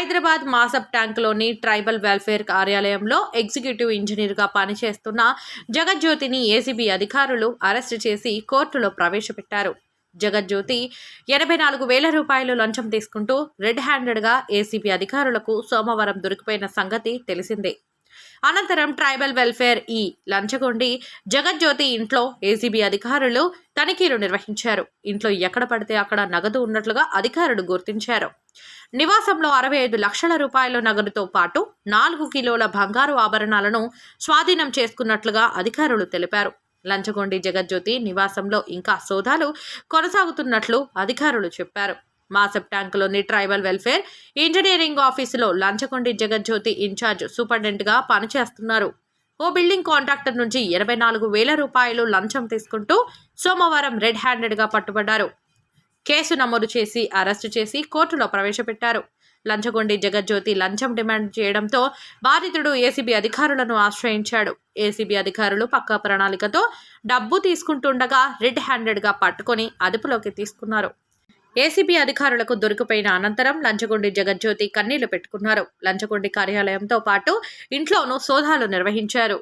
హైదరాబాద్ మాసప్ ట్యాంక్లోని tribal welfare కార్యాలయంలో executive ఇంజనీర్గా పనిచేస్తున్న జగజ్యోతిని ఏసీబీ అధికారులు అరెస్టు చేసి కోర్టులో ప్రవేశపెట్టారు. జగజ్యోతి ఎనభై నాలుగు వేల రూపాయలు లంచం తీసుకుంటూ రెడ్ హ్యాండెడ్గా ఏసీబీ అధికారులకు సోమవారం దొరికిపోయిన సంగతి తెలిసిందే. అనంతరం ట్రైబల్ వెల్ఫేర్ ఈ లంచగొండి జగజ్యోతి ఇంట్లో ఏసీబీ అధికారులు తనిఖీలు నిర్వహించారు. ఇంట్లో ఎక్కడ పడితే అక్కడ నగదు ఉన్నట్లుగా అధికారులు గుర్తించారు. నివాసంలో అరవై ఐదు లక్షల రూపాయల నగదుతో పాటు నాలుగు కిలోల బంగారు ఆభరణాలను స్వాధీనం చేసుకున్నట్లుగా అధికారులు తెలిపారు. లంచగొండి జగజ్యోతి నివాసంలో ఇంకా సోదాలు కొనసాగుతున్నట్లు అధికారులు చెప్పారు. మాసప్ ట్యాంకులోని ట్రైబల్ వెల్ఫేర్ ఇంజనీరింగ్ ఆఫీసులో లంచకొండి జగజ్యోతి ఇన్ఛార్జ్ సూపరింటెండెంట్గా పనిచేస్తున్నారు. ఓ బిల్డింగ్ కాంట్రాక్టర్ నుంచి ఇరవై నాలుగు వేల రూపాయలు లంచం తీసుకుంటూ సోమవారం రెడ్ హ్యాండెడ్గా పట్టుబడ్డారు. కేసు నమోదు చేసి అరెస్టు చేసి కోర్టులో ప్రవేశపెట్టారు. లంచగొండి జగజ్యోతి లంచం డిమాండ్ చేయడంతో బాధితుడు ఏసీబీ అధికారులను ఆశ్రయించాడు. ఏసీబీ అధికారులు పక్కా ప్రణాళికతో డబ్బు తీసుకుంటుండగా రెడ్ హ్యాండెడ్గా పట్టుకొని అదుపులోకి తీసుకున్నారు. ఏసీబీ అధికారులకు దొరికిపోయిన అనంతరం లంచగొండి జగజ్యోతి కన్నీళ్ళు పెట్టుకున్నారు. లంచగొండి కార్యాలయంతో పాటు ఇంట్లోనూ సోదాలు నిర్వహించారు.